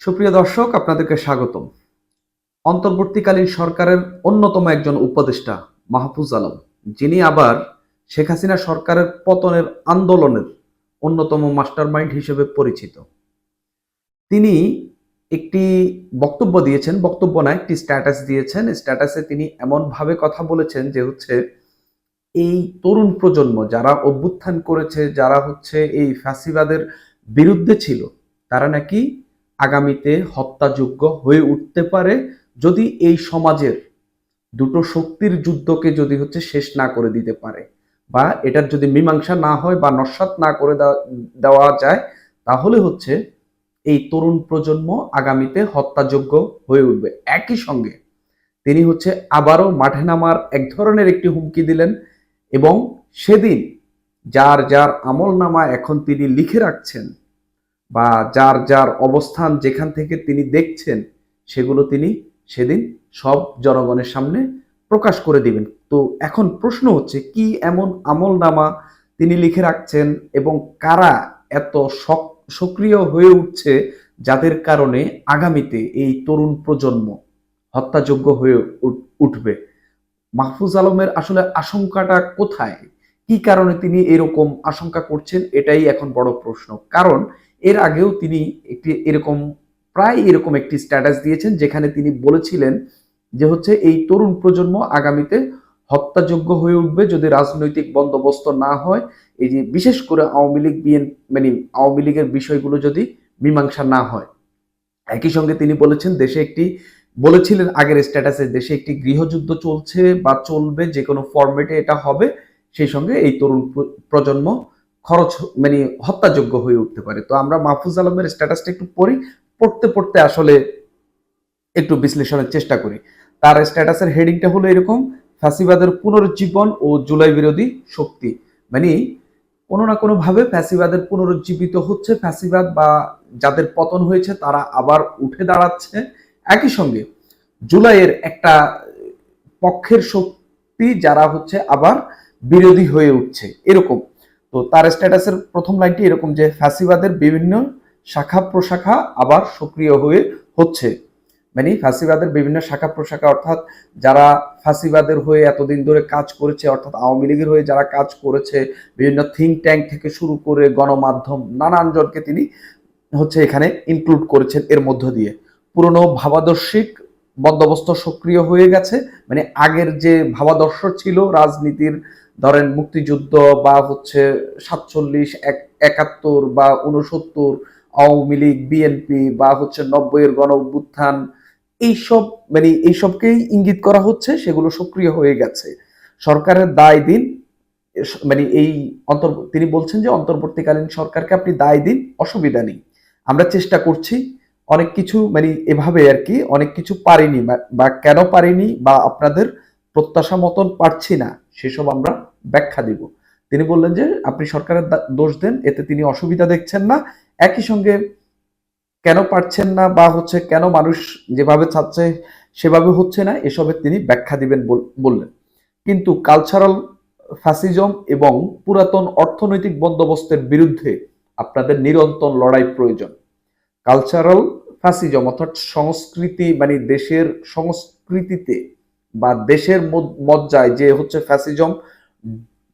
সুপ্রিয় দর্শক, আপনাদেরকে স্বাগতম। অন্তর্বর্তীকালীন সরকারের অন্যতম একজন উপদেষ্টা মাহফুজ আলম, যিনি আবার শেখ হাসিনা সরকারের পতনের আন্দোলনের অন্যতম মাস্টারমাইন্ড হিসেবে পরিচিত। তিনি একটি বক্তব্য দিয়েছেন, বক্তব্য না, একটি স্ট্যাটাস দিয়েছেন। স্ট্যাটাসে তিনি এমনভাবে কথা বলেছেন যে হচ্ছে, এই তরুণ প্রজন্ম যারা অভ্যুত্থান করেছে, যারা হচ্ছে এই ফ্যাসিবাদের বিরুদ্ধে ছিল, তারা নাকি আগামীতে হত্যাযোগ্য হয়ে উঠতে পারে যদি এই সমাজের দুটো শক্তির যুদ্ধকে যদি হচ্ছে শেষ না করে দিতে পারে বা এটার যদি মীমাংসা না হয় বা নস্বাত না করে দেওয়া- যায়, তাহলে হচ্ছে এই তরুণ প্রজন্ম আগামীতে হত্যাযোগ্য হয়ে উঠবে। একই সঙ্গে তিনি হচ্ছে আবারও মাঠে নামার এক ধরনের একটি হুমকি দিলেন এবং সেদিন যার যার আমল নামা এখন তিনি লিখে রাখছেন বা যার যার অবস্থান যেখান থেকে তিনি দেখছেন, সেগুলো তিনি সেদিন সব জনগণের সামনে প্রকাশ করে দিবেন। তো এখন প্রশ্ন হচ্ছে, কি এমন আমল নামা তিনি লিখে রাখছেন এবং কারা এত সক- সক্রিয় হয়ে উঠছে যাদের কারণে আগামীতে এই তরুণ প্রজন্ম হত্যাযোগ্য হয়ে উঠ- উঠবে? মাহফুজ আলমের আসলে আশঙ্কাটা কোথায়? কি কারণে তিনি এরকম আশঙ্কা করছেন? এটাই এখন বড় প্রশ্ন। কারণ এর আগেও তিনি একটি এরকম, প্রায় এরকম একটি স্ট্যাটাস দিয়েছেন যেখানে তিনি বলেছিলেন যে হচ্ছে এই তরুণ প্রজন্ম আগামীতে হত্যাযোগ্য হয়ে উঠবে যদি রাজনৈতিক বন্দোবস্ত না হয়। এই যে বিশেষ করে আওয়ামী লীগ, বিএন মানে আওয়ামী লীগের বিষয়গুলো যদি মীমাংসা না হয়। একই সঙ্গে তিনি বলেছেন দেশে একটি, বলেছিলেন আগের স্ট্যাটাসে দেশে একটি গৃহযুদ্ধ চলছে বা চলবে, যে কোনো ফরম্যাটে এটা হবে। সেই সঙ্গে এই তরুণ প্রজন্ম খরচ মানে হত্যাযোগ্য হয়ে উঠতে পারে। তো আমরা মাহফুজ আলমের স্ট্যাটাসটা একটু পড়ি, পড়তে পড়তে আসলে একটু বিশ্লেষণের চেষ্টা করি। তার স্ট্যাটাসের হেডিংটা হলো এরকম, ফ্যাসিবাদের পুনরুজ্জীবন ও জুলাই বিরোধী শক্তি। মানে কোনো না কোনোভাবে ফ্যাসিবাদের পুনরুজ্জীবিত হচ্ছে, ফ্যাসিবাদ বা যাদের পতন হয়েছে তারা আবার উঠে দাঁড়াচ্ছে। একই সঙ্গে জুলাইয়ের একটা পক্ষের শক্তি যারা হচ্ছে আবার বিরোধী হয়ে উঠছে। এরকম তো তার স্ট্যাটাসের প্রথম লাইনটি এরকম যে ফ্যাসিবাদের বিভিন্ন শাখা প্রশাখা আবার সক্রিয় হয়ে হচ্ছে। মানে ফ্যাসিবাদের বিভিন্ন শাখা প্রশাখা অর্থাৎ যারা ফ্যাসিবাদের হয়ে এতদিন ধরে কাজ করেছে, অর্থাৎ আওয়ামী লীগের হয়ে যারা কাজ করেছে, বিভিন্ন থিঙ্ক ট্যাঙ্ক থেকে শুরু করে গণমাধ্যম, নানান জনকে তিনি হচ্ছে এখানে ইনক্লুড করেছেন এর মধ্য দিয়ে। পুরনো ভাবাদর্শিক বন্দোবস্ত সক্রিয় হয়ে গেছে মানে আগের যে ভাবাদর্শ ছিল, রাজনীতির ধরেন মুক্তিযুদ্ধ বা হচ্ছে সাতচল্লিশ, এক, একাত্তর বা উনসত্তর আওয়ামী লীগ, বিএনপি বা হচ্ছে নব্বইয়ের গণ অভ্যুত্থান, এইসব মানে এইসবকেই ইঙ্গিত করা হচ্ছে, সেগুলো সক্রিয় হয়ে গেছে। সরকারের দায় দিন মানে এই অন্তর তিনি বলছেন যে অন্তর্বর্তীকালীন সরকারকে আপনি দায় দিন, অসুবিধা নেই। আমরা চেষ্টা করছি, অনেক কিছু মানে এভাবে আর কি, অনেক কিছু পারিনি বা কেন পারিনি বা আপনাদের প্রত্যাশা মতন পারছি না। সেসব আমরা ব্যাখ্যা দিব। তিনি বললেন যে, আপনি সরকারের দোষ দেন, এতে তিনি অসুবিধা দেখছেন না। একই সঙ্গে কেন পারছেন না বা হচ্ছে কেন মানুষ যেভাবে চাচ্ছে সেভাবে হচ্ছে না এসবের তিনি ব্যাখ্যা দিবেন বল- বললেন। কিন্তু কালচারাল ফ্যাসিজম এবং পুরাতন অর্থনৈতিক বন্দোবস্তের বিরুদ্ধে আপনাদের নিরন্তর লড়াই প্রয়োজন। কালচারাল ফ্যাসিজম অর্থাৎ সংস্কৃতি মানে দেশের সংস্কৃতিতে বা দেশের মজ্জায় যে হচ্ছে ফ্যাসিজম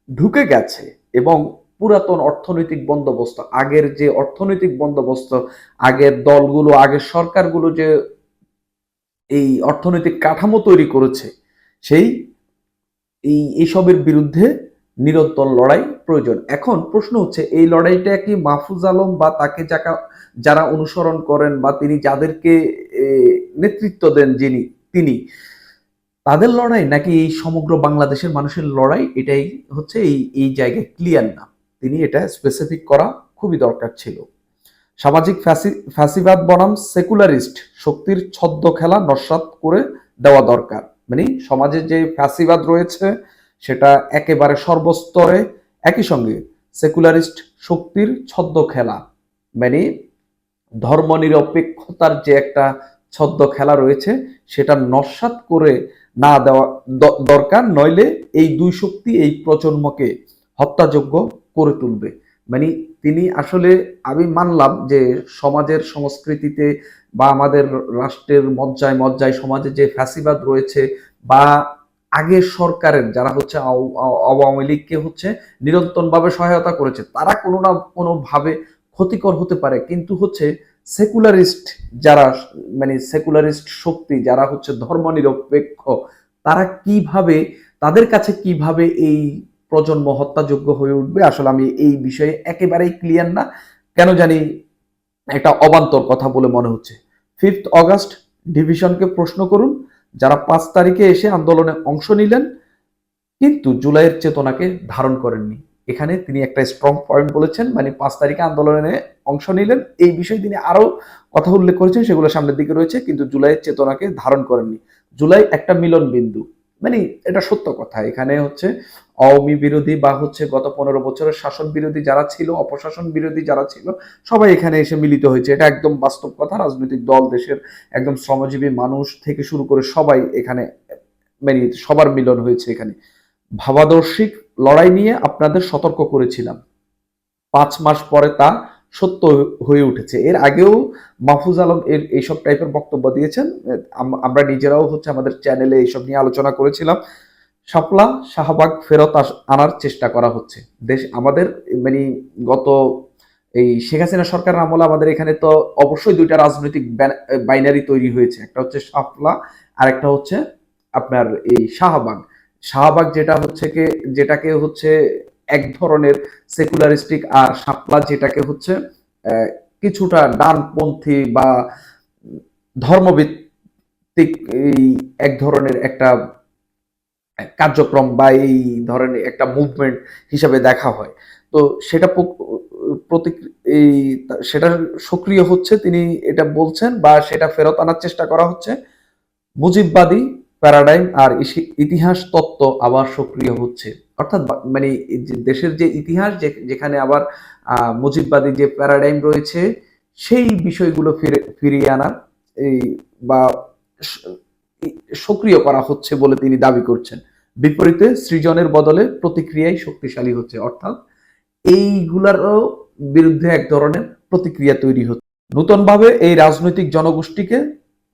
ঢুকে গেছে এবং পুরাতন অর্থনৈতিক বন্দোবস্ত, আগের যে অর্থনৈতিক বন্দোবস্ত, আগের দলগুলো, আগের সরকারগুলো যে এই অর্থনৈতিক কাঠামো তৈরি করেছে, সেই, এই এইসবের বিরুদ্ধে নিরন্তর লড়াই প্রয়োজন। এখন প্রশ্ন হচ্ছে, এই লড়াইটা কি মাহফুজ আলম বা তাকে যাকা, যারা অনুসরণ করেন বা তিনি যাদেরকে নেতৃত্ব দেন যিনি, তিনি তাদের লড়াই নাকি এই সমগ্র বাংলাদেশের মানুষের লড়াই? এটাই হচ্ছে এই এই জায়গায় ক্লিয়ার না। তিনি এটা স্পেসিফিক করা খুবই দরকার ছিল। সামাজিক ফ্যাসি- ফ্যাসিবাদ বনাম সেকুলারিস্ট শক্তির ছদ্ম খেলা নস্বাত করে দেওয়া দরকার। মানে সমাজে যে ফ্যাসিবাদ রয়েছে, সেটা একেবারে সর্বস্তরে একই সঙ্গে সেকুলারিস্ট শক্তির ছদ্ম খেলা মানে ধর্মনিরপেক্ষতার যে একটা ছদ্ম খেলা রয়েছে, সেটা নস্বাত করে না দেওয়া দরকার, নইলে এই দুই শক্তি এই প্রজন্মকে হত্যাযোগ্য করে তুলবে। মানে তিনি আসলে আমি মানলাম যে সমাজের সংস্কৃতিতে বা আমাদের রাষ্ট্রের মজ্জায় মজ্জায় সমাজে যে ফ্যাসিবাদ রয়েছে বা আগের সরকারের যারা হচ্ছে আও- আও- আওয়ামী লীগকে হচ্ছে নিরন্তরভাবে সহায়তা করেছে, তারা কোনো না কোনোভাবে ক্ষতিকর হতে পারে। কিন্তু হচ্ছে সেকুলারিস্ট যারা মানে সেকুলারিস্ট শক্তি যারা হচ্ছে ধর্মনিরপেক্ষ, তারা কীভাবে, তাদের কাছে কীভাবে এই প্রজন্ম হত্যাযোগ্য হয়ে উঠবে? আসলে আমি এই বিষয়ে একেবারেই ক্লিয়ার না। কেন জানি একটা অবান্তর কথা বলে মনে হচ্ছে। ফিফথ অগাস্ট ডিভিশনকে প্রশ্ন করুন। যারা পাঁচ তারিখে এসে আন্দোলনে অংশ নিলেন, কিন্তু জুলাইয়ের চেতনাকে ধারণ করেননি। এখানে তিনি একটা স্ট্রং পয়েন্ট বলেছেন মানে পাঁচ তারিখে আন্দোলনে অংশ নিলেন। এই বিষয়ে তিনি আরও কথা উল্লেখ করেছেন, সেগুলো সামনের দিকে রয়েছে, কিন্তু জুলাইয়ের চেতনাকে ধারণ করেননি। জুলাই একটা মিলন বিন্দু মানে এটা সত্য কথা। এখানে হচ্ছে আওয়ামী বিরোধী বা হচ্ছে গত পনেরো বছরের শাসন বিরোধী যারা ছিল, অপশাসন বিরোধী যারা ছিল, সবাই এখানে এসে মিলিত হয়েছে। এটা একদম বাস্তব কথা। রাজনৈতিক দল, দেশের একদম শ্রমজীবী মানুষ থেকে শুরু করে সবাই এখানে মানে সবার মিলন হয়েছে এখানে। ভাবাদর্শিক লড়াই নিয়ে আপনাদের সতর্ক করেছিলাম। পাঁচ মাস পরে তা সত্য হয়ে উঠেছে। এর আগেও মাহফুজ আলম এর এইসব টাইপের বক্তব্য দিয়েছেন। আমরা নিজেরাও হচ্ছে আমাদের চ্যানেলে এইসব নিয়ে আলোচনা করেছিলাম। শাপলা শাহবাগ ফেরত আনার চেষ্টা করা হচ্ছে। দেশ, আমাদের মানে গত এই শেখ হাসিনা সরকারের আমলে আমাদের এখানে তো অবশ্যই দুইটা রাজনৈতিক বাইনারি তৈরি হয়েছে। একটা হচ্ছে শাপলা আর একটা হচ্ছে আপনার এই শাহবাগ। শাহবাগ যেটা হচ্ছে কে, যেটাকে হচ্ছে এক ধরনের সেকুলারিস্টিক আর শাপলা যেটাকে হচ্ছে কিছুটা ডানপন্থী বা ধর্মভিত্তিক এই এক ধরনের একটা কার্যক্রম বা এই ধরনের একটা মুভমেন্ট হিসাবে দেখা হয়। তো সেটা প্রতি এই সেটা সক্রিয় হচ্ছে তিনি এটা বলছেন বা সেটা ফেরত আনার চেষ্টা করা হচ্ছে। মুজিববাদী প্যারাডাইম আর ইতিহাস তত্ত্ব আবার সক্রিয় হচ্ছে। অর্থাৎ মানে দেশের যে ইতিহাস যেখানে আবার মুজিববাদী যে প্যারাডাইম রয়েছে, সেই বিষয়গুলো ফিরে ফিরিয়ে আনা এই বা সক্রিয় করা হচ্ছে বলে তিনি দাবি করছেন। বিপরীতে সৃজনের বদলে প্রতিক্রিয়াই শক্তিশালী হচ্ছে। অর্থাৎ এইগুলারও বিরুদ্ধে এক ধরনের প্রতিক্রিয়া তৈরি হচ্ছে। নূতনভাবে এই রাজনৈতিক জনগোষ্ঠীকে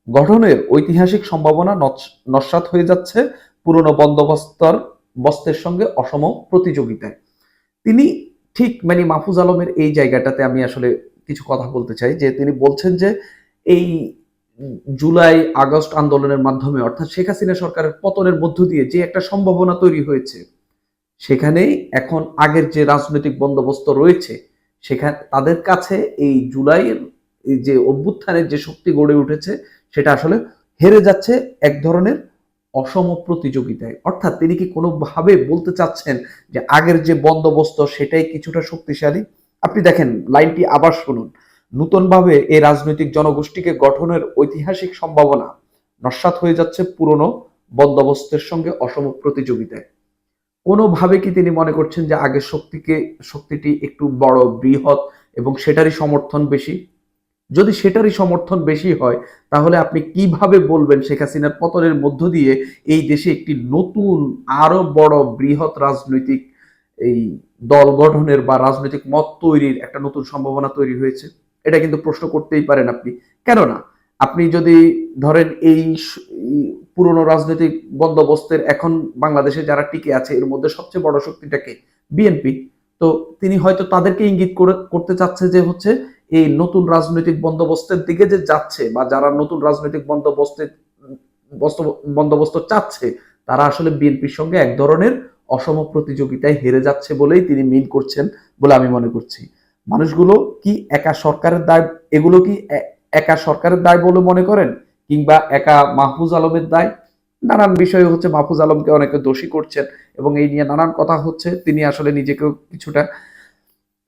গঠনের ঐতিহাসিক সম্ভাবনা নস্যাৎ হয়ে যাচ্ছে পুরনো বন্দোবস্তর বস্তের সঙ্গে অসম প্রতিযোগিতায়। তিনি ঠিক মানে মাহফুজ আলমের এই জায়গাটাতে আমি আসলে কিছু কথা বলতে চাই, যে তিনি বলছেন যে এই জুলাই, আগস্ট আন্দোলনের মাধ্যমে, অর্থাৎ শেখ হাসিনা সরকারের পতনের মধ্য দিয়ে যে একটা সম্ভাবনা তৈরি হয়েছে, সেখানেই এখন আগের যে রাজনৈতিক বন্দোবস্ত রয়েছে, সেখানে, তাদের কাছে এই জুলাইয়ের যে অভ্যুত্থানের যে শক্তি গড়ে উঠেছে সেটা আসলে হেরে যাচ্ছে এক ধরনের অসম প্রতিযোগিতায়। অর্থাৎ তিনি কি কোনোভাবে বলতে চাচ্ছেন যে আগের যে বন্দোবস্ত সেটাই কিছুটা শক্তিশালী? আপনি দেখেন, লাইনটি আবার শুনুন। নূতনভাবে এই রাজনৈতিক জনগোষ্ঠীকে গঠনের ঐতিহাসিক সম্ভাবনা নস্যাৎ হয়ে যাচ্ছে পুরনো বন্দোবস্তের সঙ্গে অসম প্রতিযোগিতায়। কোনোভাবে কি তিনি মনে করছেন যে আগের শক্তিকে, শক্তিটি একটু বড়, বৃহৎ এবং সেটারই সমর্থন বেশি? যদি সেটারই সমর্থন বেশি হয়, তাহলে আপনি কীভাবে বলবেন শেখ হাসিনার পতনের মধ্য দিয়ে এই দেশে একটি নতুন, আরও বড় বৃহৎ রাজনৈতিক এই দল গঠনের বা রাজনৈতিক মত তৈরির একটা নতুন সম্ভাবনা তৈরি হয়েছে? এটা কিন্তু প্রশ্ন করতেই পারেন আপনি। কেননা, আপনি যদি ধরেন এই পুরনো রাজনৈতিক বন্দোবস্তের এখন বাংলাদেশে যারা টিকে আছে, এর মধ্যে সবচেয়ে বড় শক্তিটাকে বিএনপি। তো তিনি হয়তো তাদেরকে ইঙ্গিত করে, করতে চাচ্ছে যে হচ্ছে এই নতুন রাজনৈতিক বন্দোবস্তের দিকে যে যাচ্ছে বা যারা নতুন রাজনৈতিক বন্দোবস্তের বস্ত- বন্দোবস্ত চাচ্ছে, তারা আসলে বিএনপির সঙ্গে এক ধরনের অসম প্রতিযোগিতায় হেরে যাচ্ছে বলেই তিনি মিন করছেন বলে আমি মনে করছি। মানুষগুলো কি একা সরকারের দায় এগুলো কি একা সরকারের দায় বলে মনে করেন? কিংবা একা মাহফুজ আলমের দায়? নানান বিষয়ে হচ্ছে মাহফুজ আলমকে অনেকে দোষী করছেন এবং এই নিয়ে নানান কথা হচ্ছে। তিনি আসলে নিজেকেও কিছুটা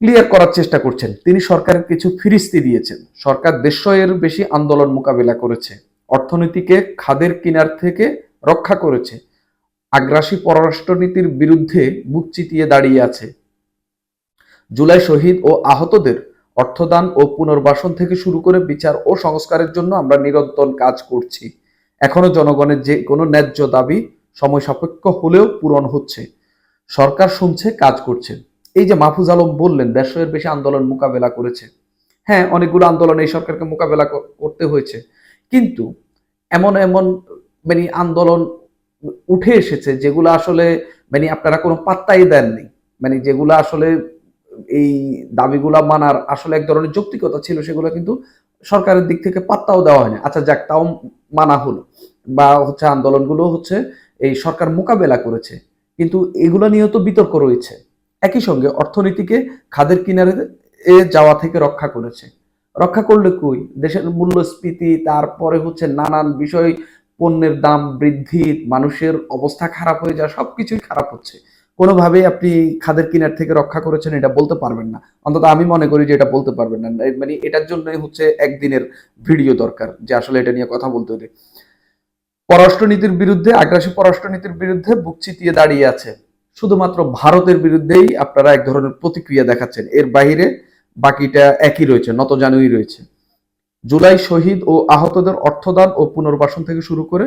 ক্লিয়ার করার চেষ্টা করছেন। তিনি সরকারের কিছু ফিরিস্তি দিয়েছেন। সরকার দেড়শোয়ের বেশি আন্দোলন মোকাবেলা করেছে। অর্থনীতিকে খাদের কিনার থেকে রক্ষা করেছে। আগ্রাসী পররাষ্ট্রনীতির বিরুদ্ধে বুক চিতিয়ে দাঁড়িয়ে আছে। জুলাই শহীদ ও আহতদের অর্থদান ও পুনর্বাসন থেকে শুরু করে বিচার ও সংস্কারের জন্য আমরা নিরন্তর কাজ করছি। এখনও জনগণের যে কোনো ন্যায্য দাবি সময় সাপেক্ষ হলেও পূরণ হচ্ছে। সরকার শুনছে, কাজ করছে। এই যে মাহফুজ আলম বললেন দেড়শোর বেশি আন্দোলন মোকাবেলা করেছে। হ্যাঁ অনেকগুলো আন্দোলন এই সরকারকে মোকাবেলা করতে হয়েছে। কিন্তু এমন এমন মানে আন্দোলন উঠে এসেছে যেগুলো আসলে মানে আপনারা কোনো পাত্তাই দেননি। মানে যেগুলো আসলে এই দাবিগুলা মানার আসলে এক ধরনের যৌক্তিকতা ছিল, সেগুলো কিন্তু সরকারের দিক থেকে পাত্তাও দেওয়া হয়নি। আচ্ছা যাক, তাও মানা হলো। বা হচ্ছে আন্দোলনগুলো হচ্ছে এই সরকার মোকাবেলা করেছে। কিন্তু এগুলো নিয়েও তো বিতর্ক রয়েছে। একই সঙ্গে অর্থনীতিকে খাদের কিনারে এ যাওয়া থেকে রক্ষা করেছে। রক্ষা করলে কই? দেশের মূল্যস্ফীতি, তারপরে হচ্ছে নানান বিষয়, পণ্যের দাম বৃদ্ধি, মানুষের অবস্থা খারাপ হয়ে যাওয়া, সবকিছুই খারাপ হচ্ছে। কোনোভাবেই আপনি খাদের কিনার থেকে রক্ষা করেছেন, এটা বলতে পারবেন না। অন্তত আমি মনে করি যে এটা বলতে পারবেন না। মানে এটার জন্যই হচ্ছে একদিনের ভিডিও দরকার যে আসলে এটা নিয়ে কথা বলতে হলে। পররাষ্ট্রনীতির বিরুদ্ধে, আগ্রাসী পররাষ্ট্রনীতির বিরুদ্ধে বুক চিতিয়ে দাঁড়িয়ে আছে। শুধুমাত্র ভারতের বিরুদ্ধেই আপনারা এক ধরনের প্রতিক্রিয়া দেখাচ্ছেন। এর বাইরে বাকিটা একই রয়েছে নত নতজানুই রয়েছে। জুলাই শহীদ ও আহতদের অর্থদান ও পুনর্বাসন থেকে শুরু করে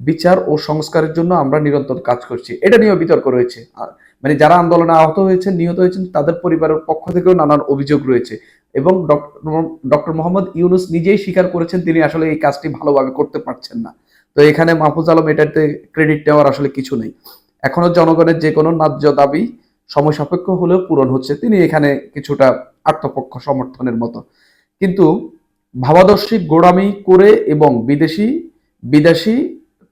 বিচার ও সংস্কারের জন্য আমরা নিরন্তর কাজ করছি। এটা নিয়েও বিতর্ক রয়েছে। মানে যারা আন্দোলনে আহত হয়েছেন, নিহত হয়েছেন, তাদের পরিবারের পক্ষ থেকেও নানান অভিযোগ রয়েছে। এবং ডক্টর মোহাম্মদ ইউনুস নিজেই স্বীকার করেছেন, তিনি আসলে এই কাজটি ভালোভাবে করতে পারছেন না। তো এখানে মাহফুজ আলম এটাতে ক্রেডিট নেওয়ার আসলে কিছু নেই। এখনও জনগণের যে কোনো ন্যায্য দাবি সময় সাপেক্ষ হলেও পূরণ হচ্ছে, তিনি এখানে কিছুটা আত্মপক্ষ সমর্থনের মতো। কিন্তু ভাবাদর্শী গোড়ামি করে এবং বিদেশি বিদেশি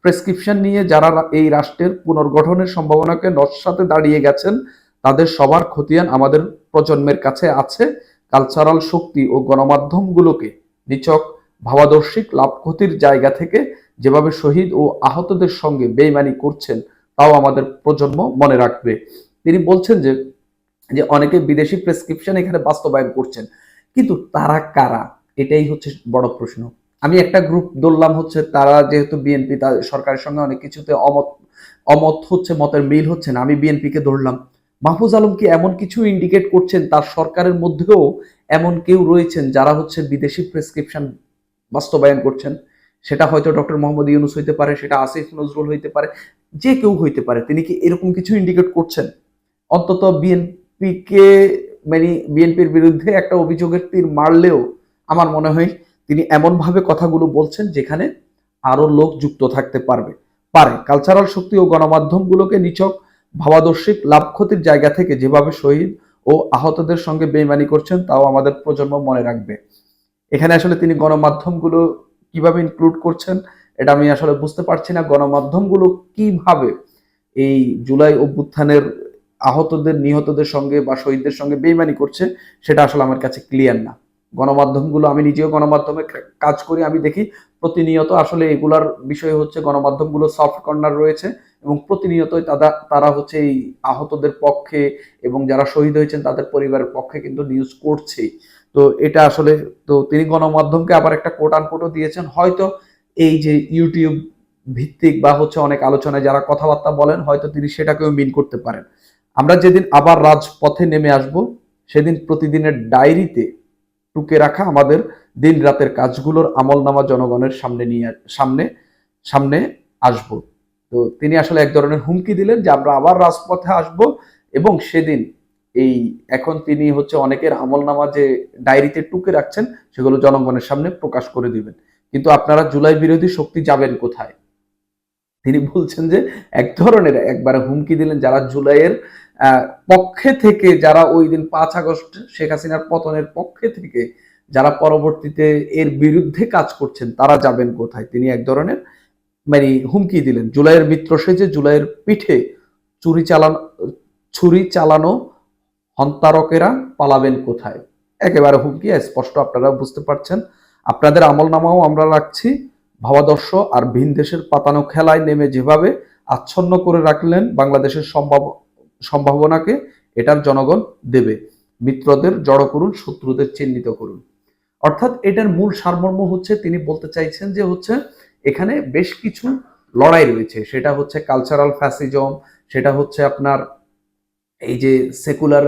প্রেসক্রিপশন নিয়ে যারা এই রাষ্ট্রের পুনর্গঠনের সম্ভাবনাকে নস্বাতে দাঁড়িয়ে গেছেন, তাদের সবার খতিয়ান আমাদের প্রজন্মের কাছে আছে। কালচারাল শক্তি ও গণমাধ্যমগুলোকে নিচক ভাবাদর্শিক লাভ ক্ষতির জায়গা থেকে যেভাবে শহীদ ও আহতদের সঙ্গে বেইমানি করছেন তাও আমাদের প্রজন্ম মনে রাখবে। তিনি বলছেন যে যে অনেকে বিদেশি প্রেসক্রিপশন এখানে বাস্তবায়ন করছেন। কিন্তু তারা কারা? এটাই হচ্ছে বড় প্রশ্ন। আমি একটা গ্রুপ ধরলাম হচ্ছে, তারা যেহেতু বিএনপি সরকারের সঙ্গে অনেক কিছুতে অমত অমত হচ্ছে, মতের মিল হচ্ছে না। আমি বিএনপিকে ধরলাম। মাহফুজ আলম কি এমন কিছু ইন্ডিকেট করছেন? তার সরকারের মধ্যেও এমন কেউ রয়েছেন যারা হচ্ছে বিদেশি প্রেসক্রিপশন বাস্তবায়ন করছেন? সেটা হয়তো ডক্টর মোহাম্মদ ইউনুস হইতে পারে, সেটা আসিফ নজরুল হইতে পারে। যে কেউ হইতে পারে, তিনি কি এরকম কিছু ইন্ডিকেট করছেন? অন্তত বিএনপিকে মানে বিএনপির বিরুদ্ধে একটা অভিযোগের তীর মারলেও আমার মনে হয় তিনি এমনভাবে কথাগুলো বলছেন যেখানে আরও লোক যুক্ত থাকতে পারবে। পারে। কালচারাল শক্তি ও গণমাধ্যমগুলোকে নিচক ভাবাদর্শিক, লাভ ক্ষতির জায়গা থেকে যেভাবে শহীদ ও আহতদের সঙ্গে বেইমানি করছেন তাও আমাদের প্রজন্ম মনে রাখবে। এখানে আসলে তিনি গণমাধ্যমগুলো কীভাবে ইনক্লুড করছেন এটা আমি আসলে বুঝতে পারছি না গণমাধ্যমগুলো কীভাবে এই জুলাই অভ্যুত্থানের আহতদের, নিহতদের সঙ্গে বা শহীদদের সঙ্গে বেইমানি করছে, সেটা আসলে আমার কাছে ক্লিয়ার না। গণমাধ্যমগুলো, আমি নিজেও গণমাধ্যমে কাজ করি, আমি দেখি প্রতিনিয়ত আসলে এগুলার বিষয় হচ্ছে গণমাধ্যমগুলো সফট কর্নার রয়েছে এবং প্রতিনিয়তই তারা তারা হচ্ছে এই আহতদের পক্ষে এবং যারা শহীদ হয়েছেন তাদের পরিবারের পক্ষে কিন্তু নিউজ করছেই। তো এটা আসলে, তো তিনি গণমাধ্যমকে আবার একটা কোট আনকোটও দিয়েছেন, হয়তো এই যে ইউটিউব ভিত্তিক বা হচ্ছে অনেক আলোচনায় যারা কথাবার্তা বলেন, হয়তো তিনি সেটাকেও মিন করতে পারেন। আমরা যেদিন আবার রাজপথে নেমে আসব, সেদিন প্রতিদিনের ডায়েরিতে টুকে রাখা আমাদের দিন রাতের কাজগুলোর আমল নামা জনগণের সামনে নিয়ে, সামনে সামনে আসব। তো তিনি আসলে এক ধরনের হুমকি দিলেন যে আমরা আবার রাজপথে আসব এবং সেদিন এই এখন তিনি হচ্ছে অনেকের আমল নামা যে ডায়েরিতে টুকে রাখছেন, সেগুলো জনগণের সামনে প্রকাশ করে দিবেন। কিন্তু আপনারা জুলাই বিরোধী শক্তি যাবেন কোথায়? তিনি বলছেন যে এক ধরনের একবারে হুমকি দিলেন যারা জুলাইয়ের পক্ষে থেকে যারা ওই দিন পাঁচ আগস্ট শেখ হাসিনার পতনের পক্ষে থেকে যারা পরবর্তীতে এর বিরুদ্ধে কাজ করছেন, তারা যাবেন কোথায়? তিনি এক ধরনের মানে হুমকি দিলেন। জুলাইয়ের মিত্র সেজে জুলাইয়ের পিঠে চুরি চালানো ছুরি চালানো হন্তারকেরা পালাবেন কোথায়? একেবারে হুমকি, স্পষ্ট আপনারা বুঝতে পারছেন। আপনাদের আমল নামাও আমরা রাখছি। ভাবাদর্শ আর ভিন দেশের পাতানো খেলায় নেমে যেভাবে আচ্ছন্ন করে রাখলেন বাংলাদেশের সম্ভাব, সম্ভাবনাকে, এটার জনগণ দেবে। মিত্রদের জড়ো করুন, শত্রুদের চিহ্নিত করুন। অর্থাৎ এটার মূল সারমর্ম হচ্ছে, তিনি বলতে চাইছেন যে হচ্ছে, এখানে বেশ কিছু লড়াই রয়েছে। সেটা হচ্ছে কালচারাল ফ্যাসিজম সেটা হচ্ছে আপনার এই যে সেকুলার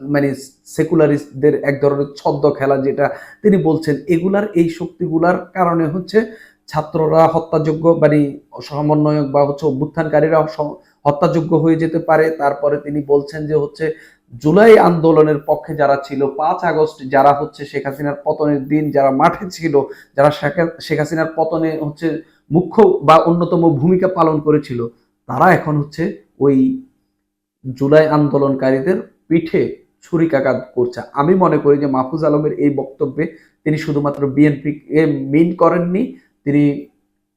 মানে সেকুলারিস্টদের এক ধরনের ছদ্ম খেলা যেটা তিনি বলছেন, এগুলার এই শক্তিগুলার কারণে হচ্ছে ছাত্ররা হত্যাযোগ্য মানে সমন্বয়ক বা হচ্ছে অভ্যুত্থানকারীরা হত্যাযোগ্য হয়ে যেতে পারে। তারপরে তিনি বলছেন যে হচ্ছে জুলাই আন্দোলনের পক্ষে যারা ছিল, পাঁচ আগস্ট যারা হচ্ছে শেখ হাসিনার পতনের দিন, যারা মাঠে ছিল, যারা শেখ- হাসিনার পতনে হচ্ছে মুখ্য বা অন্যতম ভূমিকা পালন করেছিল, তারা এখন হচ্ছে ওই জুলাই আন্দোলনকারীদের পিঠে ছুরিকাঘাত করছে। আমি মনে করি যে মাহফুজ আলমের এই বক্তব্যে তিনি শুধুমাত্র বিএনপি মিন করেননি, তিনি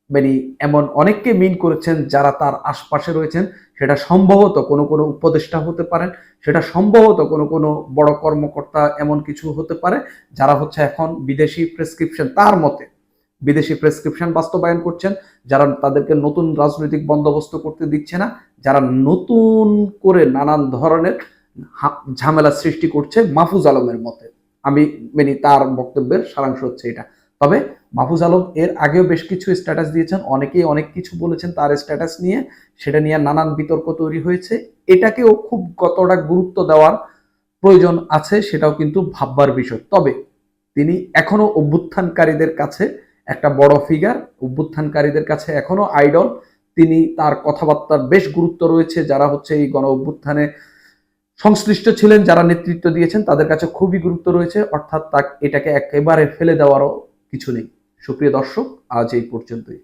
মানে এমন অনেককে মিন করেছেন যারা তার আশপাশে রয়েছেন। সেটা সম্ভবত কোনো কোনো উপদেষ্টা হতে পারেন, সেটা সম্ভবত কোনো কোনো বড় কর্মকর্তা এমন কিছু হতে পারে যারা হচ্ছে এখন বিদেশি প্রেসক্রিপশন, তার মতে বিদেশি প্রেসক্রিপশন বাস্তবায়ন করছেন, যারা তাদেরকে নতুন রাজনৈতিক বন্দোবস্ত করতে দিচ্ছে না, যারা নতুন করে নানান ধরনের ঝামেলা সৃষ্টি করছে মাহফুজ আলমের মতে। আমি মানে তার বক্তব্যের সারাংশ হচ্ছে এটা। তবে মাহফুজ আলম এর আগেও বেশ কিছু স্ট্যাটাস দিয়েছেন, অনেকেই অনেক কিছু বলেছেন তার স্ট্যাটাস নিয়ে, সেটা নিয়ে নানান বিতর্ক তৈরি হয়েছে। এটাকেও খুব কতটা গুরুত্ব দেওয়ার প্রয়োজন আছে সেটাও কিন্তু ভাববার বিষয়। তবে তিনি এখনও অভ্যুত্থানকারীদের কাছে একটা বড় ফিগার অভ্যুত্থানকারীদের কাছে এখনও আইডল তিনি তার কথাবার্তার বেশ গুরুত্ব রয়েছে যারা হচ্ছে এই গণ অভ্যুত্থানে সংশ্লিষ্ট ছিলেন, যারা নেতৃত্ব দিয়েছেন, তাদের কাছে খুবই গুরুত্ব রয়েছে। অর্থাৎ তা এটাকে একেবারে ফেলে দেওয়ারও কিছু নেই। সুপ্রিয় দর্শক, আজ এই পর্যন্তই।